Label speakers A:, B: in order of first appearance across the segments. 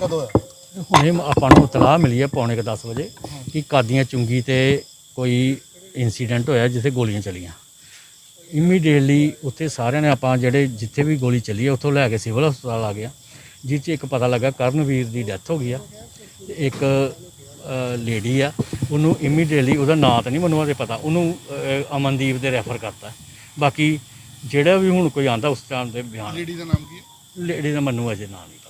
A: ਕਦੋਂ ਹੋਇਆ?
B: ਹੁਣੇ ਆਪਾਂ ਨੂੰ ਇਤਲਾਹ ਮਿਲੀ ਹੈ ਪੌਣੇ ਕੁ 10 ਵਜੇ ਕਿ ਕਾਦੀਆਂ ਚੁੰਗੀ ਤੇ ਕੋਈ ਇਨਸੀਡੈਂਟ ਹੋਇਆ ਜਿੱਥੇ ਗੋਲੀਆਂ ਚਲੀਆਂ। ਇਮੀਡੀਏਟਲੀ ਉੱਥੇ ਸਾਰਿਆਂ ਨੇ ਆਪਾਂ ਜਿਹੜੇ ਜਿੱਥੇ ਵੀ ਗੋਲੀ ਚੱਲੀ ਹੈ ਉੱਥੋਂ ਲੈ ਕੇ ਸਿਵਲ ਹਸਪਤਾਲ ਆ ਗਿਆ ਜਿਸ 'ਚ ਇੱਕ ਪਤਾ ਲੱਗਾ ਕਰਨਵੀਰ ਦੀ ਡੈਥ ਹੋ ਗਈ ਆ। ਤੇ ਇੱਕ ਲੇਡੀ ਆ ਉਹਨੂੰ ਇਮੀਡੀਏਟਲੀ ਉਹਦਾ ਨਾਂ ਤਾਂ ਨਹੀਂ ਮੈਨੂੰ ਅਜੇ ਪਤਾ ਉਹਨੂੰ ਅਹ, ਅਮਨਦੀਪ ਦੇ ਰੈਫਰ ਕਰਤਾ। ਬਾਕੀ ਜਿਹੜਾ ਵੀ ਹੁਣ ਕੋਈ ਆਂਦਾ ਉਸ ਟਾਈਮ ਦੇ ਬਿਆਨ।
A: ਲੇਡੀ ਦਾ ਨਾਮ ਕੀ ਹੈ?
B: ਲੇਡੀ ਦਾ ਮੈਨੂੰ ਅਜੇ ਨਾਂ ਨਹੀਂ ਪਤਾ।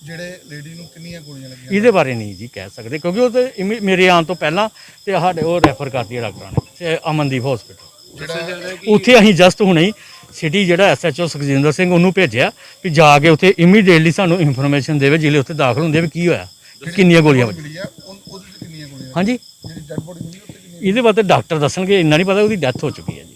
A: ਜਿਹੜੇ ਲੇਡੀ ਨੂੰ ਕਿੰਨੀਆਂ ਗੋਲੀਆਂ ਲੱਗੀਆਂ
B: ਇਹਦੇ ਬਾਰੇ ਨਹੀਂ ਜੀ ਕਹਿ ਸਕਦੇ ਕਿਉਂਕਿ ਉਹ ਤੇ ਇਮੀ- ਮੇਰੇ ਆਉਣ ਤੋਂ ਪਹਿਲਾਂ ਤੇ ਸਾਡੇ ਉਹ ਰੈਫਰ ਕਰਤੀ ਡਾਕਟਰਾਂ ਨੇ ਤੇ ਅਮਨਦੀਪ ਹਸਪੀਟਲ
A: ਜਿਹੜਾ
B: ਉੱਥੇ ਅਸੀਂ ਜਸਟ ਹੁਣੇ ਹੀ ਸਿਟੀ ਜਿਹੜਾ ਐਸਐਚਓ ਸੁਖਜਿੰਦਰ ਸਿੰਘ ਉਹਨੂੰ ਭੇਜਿਆ ਵੀ ਜਾ ਕੇ ਉੱਥੇ ਇਮੀਡੀਏਟਲੀ ਸਾਨੂੰ ਇਨਫੋਰਮੇਸ਼ਨ ਦੇਵੇ ਜਿਹੜੇ ਉੱਥੇ ਦਾਖਲ ਹੁੰਦੇ ਵੀ ਕੀ ਹੋਇਆ ਕਿੰਨੀਆਂ ਗੋਲੀਆਂ ਵੱਜੀਆਂ।
A: ਮਿਲੀ ਆ ਉਹ- ਉਹਦੇ ਤੇ ਕਿੰਨੀਆਂ ਗੋਲੀਆਂ
B: ਹਾਂਜੀ।
A: ਜਿਹੜੀ ਡੈਡ ਬੋਡੀ ਮਿਲੀ ਉੱਤੇ ਕਿੰਨੀਆਂ
B: ਇਹਦੇ ਬਾਰੇ ਡਾਕਟਰ ਦੱਸਣਗੇ ਇੰਨਾ ਨਹੀਂ ਪਤਾ ਉਹਦੀ ਡੈਥ ਹੋ ਚੁੱਕੀ ਹੈ ਜੀ।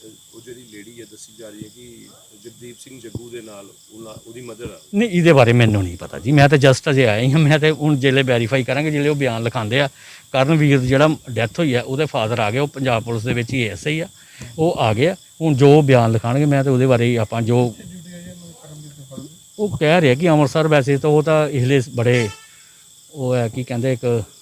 C: ਉਹ ਜਿਹੜੀ ਲੇਡੀ ਹੈ ਦੱਸੀ ਜਾ ਰਹੀ ਹੈ ਕਿ ਜਗਦੀਪ ਸਿੰਘ ਜੱਗੂ ਦੇ ਨਾਲ ਉਹਨਾਂ- ਉਹਦੀ ਮਦਰ ਆ।
B: ਨਹੀਂ, ਇਹਦੇ ਬਾਰੇ ਮੈਨੂੰ ਨਹੀਂ ਪਤਾ ਜੀ। ਮੈਂ ਤਾਂ ਜਸਟ ਅਜੇ ਆਇਆ ਹੀ ਹਾਂ। ਮੈਂ ਤਾਂ ਹੁਣ ਜਿਹੜੇ ਵੈਰੀਫਾਈ ਕਰਾਂਗੇ ਜਿਹੜੇ ਉਹ ਬਿਆਨ ਲਿਖਾਉਂਦੇ ਆ। ਕਰਨਵੀਰ ਦੀ ਜਿਹੜਾ ਡੈਥ ਹੋਈ ਆ, ਉਹਦੇ ਫਾਦਰ ਆ ਗਏ। ਉਹ ਪੰਜਾਬ ਪੁਲਿਸ ਦੇ ਵਿੱਚ ਹੀ ਐਸਆਈ ਆ। ਉਹ ਆ ਗਿਆ ਹੁਣ ਜੋ ਬਿਆਨ ਲਿਖਾਣਗੇ ਮੈਂ ਤਾਂ ਉਹਦੇ ਬਾਰੇ ਹੀ ਆਪਾਂ ਜੋ ਉਹ ਕਹਿ ਰਿਹਾ ਕਿ ਅੰਮ੍ਰਿਤਸਰ ਵੈਸੇ ਤਾਂ ਉਹ ਤਾਂ ਇਸਲੇ ਬੜੇ ਉਹ ਹੈ, ਕੀ ਕਹਿੰਦੇ ਇੱਕ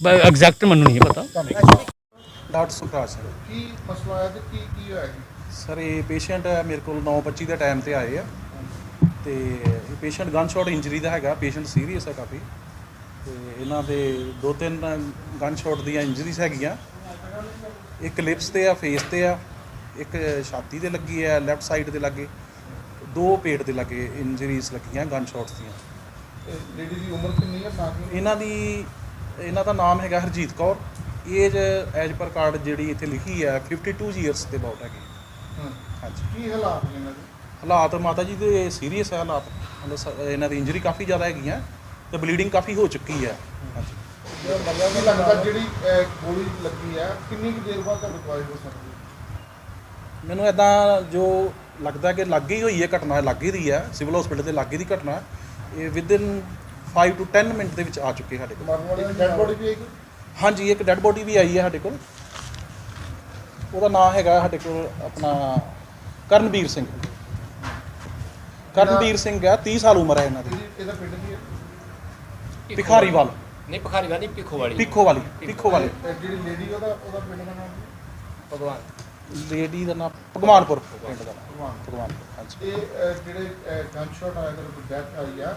B: ਐਗਜ਼ੈਕਟ ਮੈਨੂੰ ਨਹੀਂ ਪਤਾ।
D: ਡਾਕਟਰ ਸੁਖਰਾਜ ਸਿੰਘ
A: ਕੀ ਮਸਲਾ ਆਇਆ ਤੇ ਕੀ ਕੀ ਹੋਇਆ ਜੀ?
D: ਸਰ ਇਹ ਪੇਸ਼ੈਂਟ ਮੇਰੇ ਕੋਲ 9:25 ਦੇ ਟਾਈਮ ਤੇ ਆਏ ਆ। ਤੇ ਇਹ ਪੇਸ਼ੈਂਟ ਗਨ ਸ਼ਾਟ ਇੰਜਰੀ ਦਾ ਹੈਗਾ ਪੇਸ਼ੈਂਟ ਸੀਰੀਅਸ ਹੈ ਕਾਫੀ। ਤੇ ਇਹਨਾਂ ਦੇ ਦੋ ਤਿੰਨ ਗਨ ਸ਼ਾਟ ਦੀਆਂ ਇੰਜਰੀਜ਼ ਹੈਗੀਆਂ। ਇੱਕ ਲਿਪਸ ਤੇ ਆ ਫੇਸ ਤੇ ਆ ਇੱਕ ਛਾਤੀ ਤੇ ਲੱਗੀ ਹੈ ਲੈਫਟ ਸਾਈਡ ਤੇ ਲੱਗੇ। ਦੋ ਪੇਟ ਦੇ ਲੱਗੇ ਇੰਜਰੀਜ਼ ਲੱਗੀਆਂ ਗਨ ਸ਼ਾਟਸ ਦੀਆਂ।
A: ਲੇਡੀ ਦੀ ਉਮਰ ਕਿੰਨੀ ਹੈ ਸਾਥ
D: ਇਹਨਾਂ ਦੀ ਇਹਨਾਂ ਦਾ ਨਾਮ ਹੈਗਾ Harjeet Kaur. Age as per card ਜਿਹੜੀ ਇੱਥੇ ਲਿਖੀ ਹੈ 52 ਇਅਰਸ ਦੇ ਅਬਾਊਟ ਹੈਗੀ।
A: ਹਾਂ।
D: ਹਾਂਜੀ।
A: ਕੀ ਹਾਲਾਤ ਨੇ ਇਹਨਾਂ ਦੇ?
D: ਹਾਲਾਤ ਮਾਤਾ ਜੀ ਦੇ ਸੀਰੀਅਸ ਹੈ ਹਾਲਾਤ। ਮਤਲਬ ਇਹਨਾਂ ਦੀ ਇੰਜਰੀ ਕਾਫੀ ਜ਼ਿਆਦਾ ਹੈਗੀਆਂ ਤੇ ਬਲੀਡਿੰਗ ਕਾਫੀ ਹੋ ਚੁੱਕੀ ਹੈ ਹਾਂਜੀ।
A: ਕੀ ਲੱਗਦਾ ਜਿਹੜੀ ਅਹ, ਗੋਲੀ ਲੱਗੀ ਹੈ ਕਿੰਨੀ ਕੁ ਦੇਰ ਬਾਅਦ ਹੋ ਸਕਦੀ ਹੈ?
D: ਮੈਨੂੰ ਇਦਾਂ ਜੋ ਲੱਗਦਾ ਕਿ ਲੱਗੀ ਹੋਈ ਹੈ ਘਟਨਾ ਲੱਗੀ ਦੀ ਹੈ ਸਿਵਲ ਹਸਪੀਟਲ ਦੇ ਲੱਗੀ ਦੀ ਘਟਨਾ। ਇਹ ਵਿਦਿਨ 5 ਟੂ 10 ਮਿੰਟ ਦੇ ਵਿੱਚ ਆ ਚੁੱਕੇ ਸਾਡੇ ਕੋਲ।
A: ਮਰਨ ਵਾਲੇ ਦੀ ਡੈਡ ਬੋਡੀ ਵੀ ਆਏਗੀ
D: ਹਾਂਜੀ ਇੱਕ ਡੈੱਡ ਬੋਡੀ ਵੀ ਆਈ ਹੈ ਸਾਡੇ ਕੋਲ। ਉਹਦਾ ਨਾਮ ਹੈਗਾ ਸਾਡੇ ਕੋਲ ਆਪਣਾ ਕਰਨਵੀਰ ਸਿੰਘ। ਕਰਨਵੀਰ ਸਿੰਘ ਹੈ 30 ਸਾਲ ਉਮਰ ਹੈ ਇਹਨਾਂ ਦੀ।
A: ਇਹਦੀ ਇਹਦਾ ਪਿੰਡ ਕੀ ਹੈ?
D: ਭਿਖਾਰੀਵਾਲ।
E: ਨਹੀਂ ਭਖਾਰੀ ਵਾਲੀ ਪਿੱਖੋ ਵਾਲੀ
D: ਪਿੱਖੋ ਵਾਲੀ ਪਿੱਖੋ ਵਾਲੀ
A: ਇਹ ਜਿਹੜੀ ਲੇਡੀ ਉਹਦਾ ਉਹਦਾ ਪਿੰਡ ਦਾ ਨਾਮ ਕੀ
E: ਭਗਵਾਨ।
D: ਲੇਡੀ ਦਾ ਨਾਮ ਭਗਵਾਨਪੁਰ ਪਿੰਡ ਦਾ ਨਾਮ।
A: ਭਗਵਾਨ।
D: ਭਗਵਾਨਪੁਰ ਹਾਂਜੀ।
A: ਇਹ ਅਹ, ਜਿਹੜੇ ਗਨ ਸ਼ਾਟ ਆਇਆ ਤੇ ਡੈਥ ਆਈ ਆ।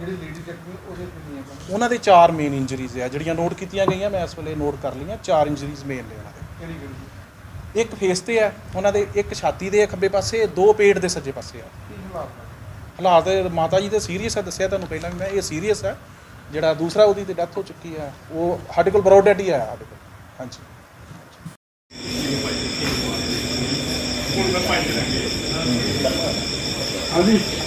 A: ਜਿਹੜੀ
D: ਉਹਨਾਂ ਦੇ ਚਾਰ ਮੇਨ ਇੰਜਰੀਜ਼ ਆ ਜਿਹੜੀਆਂ ਨੋਟ ਕੀਤੀਆਂ ਗਈਆਂ ਮੈਂ ਇਸ ਵੇਲੇ ਨੋਟ ਕਰ ਲਈਆਂ ਚਾਰ ਇੰਜਰੀਜ਼ ਮੇਨ ਨੇ ਉਹਨਾਂ ਦੇ। ਇੱਕ ਫੇਸ ਤੇ ਆ ਉਹਨਾਂ ਦੇ ਇੱਕ ਛਾਤੀ ਦੇ ਖੱਬੇ ਪਾਸੇ ਦੋ ਪੇਟ ਦੇ ਸੱਜੇ ਪਾਸੇ ਆ।
A: ਕੀ ਹਾਲਾਤ
D: ਮਾਤਾ ਜੀ ਦੇ ਸੀਰੀਅਸ ਹੈ ਦੱਸਿਆ ਤੁਹਾਨੂੰ ਪਹਿਲਾਂ ਵੀ ਮੈਂ ਇਹ ਸੀਰੀਅਸ ਆ। ਜਿਹੜਾ ਦੂਸਰਾ ਉਹਦੀ ਤੇ ਡੈਥ ਹੋ ਚੁੱਕੀ ਹੈ ਉਹ ਸਾਡੇ ਕੋਲ ਬਰੋਡ ਡੈਡ ਹੀ ਆ ਸਾਡੇ ਕੋਲ। ਹਾਂਜੀ।
F: ਹਾਂਜੀ।